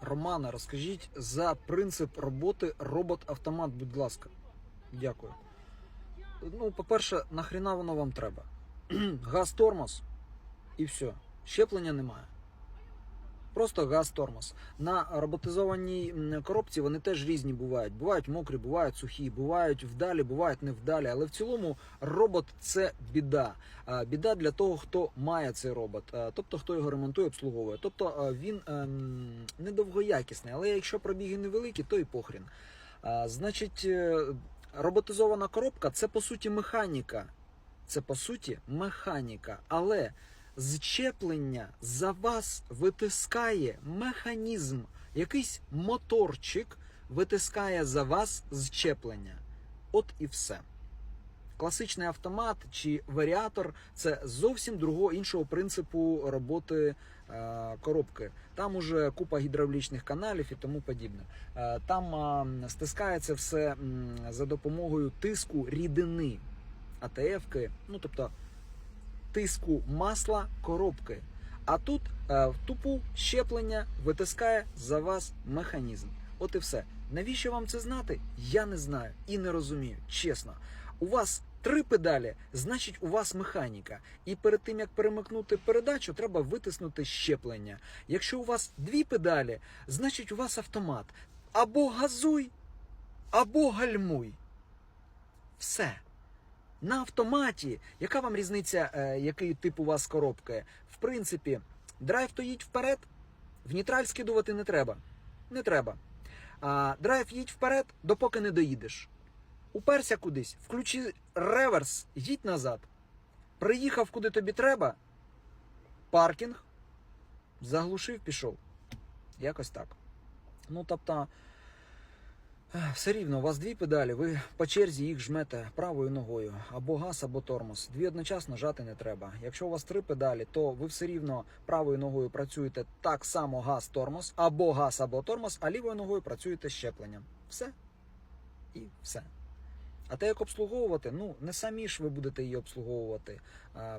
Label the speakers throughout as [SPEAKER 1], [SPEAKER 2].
[SPEAKER 1] Романа, розкажіть за принцип роботи робот-автомат, будь ласка. Дякую. Ну, по-перше, нахріна воно вам треба? газ тормоз і все. Щеплення немає. Просто газ тормоз. На роботизованій коробці вони теж різні бувають. Бувають мокрі, бувають сухі, бувають вдалі, бувають невдалі. Але в цілому робот це біда. Біда для того, хто має цей робот, тобто хто його ремонтує, обслуговує. Тобто він ем, недовгоякісний, але якщо пробіги невеликі, то і похрін. Значить, е, роботизована коробка це по суті механіка. Це по суті механіка. Але зчеплення за вас витискає механізм, якийсь моторчик витискає за вас зчеплення. От і все. Класичний автомат чи варіатор це зовсім другого іншого принципу роботи е, коробки. Там уже купа гідравлічних каналів і тому подібне. Е, там е, стискається все м, за допомогою тиску рідини, АТФ-ки, ну тобто тиску масла коробки. А тут е, в тупу щеплення витискає за вас механізм. От і все. Навіщо вам це знати? Я не знаю і не розумію. Чесно. У вас три педалі, значить, у вас механіка. І перед тим як перемикнути передачу, треба витиснути щеплення. Якщо у вас дві педалі, значить у вас автомат. Або газуй, або гальмуй. Все. На автоматі, яка вам різниця, е, який тип у вас коробки? В принципі, драйв то їдь вперед, в нейтраль скидувати не треба. Не треба. А драйв їдь вперед, допоки не доїдеш. Уперся кудись, включи реверс, їдь назад. Приїхав куди тобі треба. Паркінг. Заглушив, пішов. Якось так. Ну, тобто, все рівно, у вас дві педалі, ви по черзі їх жмете правою ногою, або газ, або тормоз. Дві одночасно жати не треба. Якщо у вас три педалі, то ви все рівно правою ногою працюєте так само газ-тормоз, або газ, або тормоз, а лівою ногою працюєте щепленням. Все. І все. А те, як обслуговувати, ну не самі ж ви будете її обслуговувати.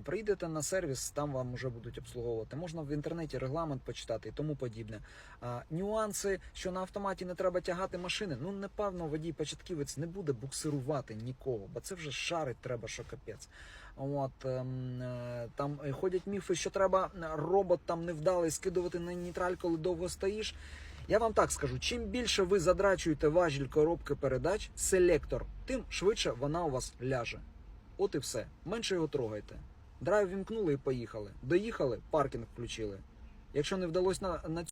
[SPEAKER 1] Прийдете на сервіс, там вам вже будуть обслуговувати. Можна в інтернеті регламент почитати і тому подібне. Нюанси, що на автоматі не треба тягати машини. Ну напевно, водій початківець не буде буксирувати нікого, бо це вже шарить треба, що капець. От ем, е, там е, ходять міфи, що треба робот там невдалий скидувати на нейтраль, коли довго стоїш. Я вам так скажу: чим більше ви задрачуєте важіль коробки передач, селектор, тим швидше вона у вас ляже. От і все. Менше його трогайте. Драйв вімкнули і поїхали. Доїхали, паркінг включили. Якщо не вдалося на, на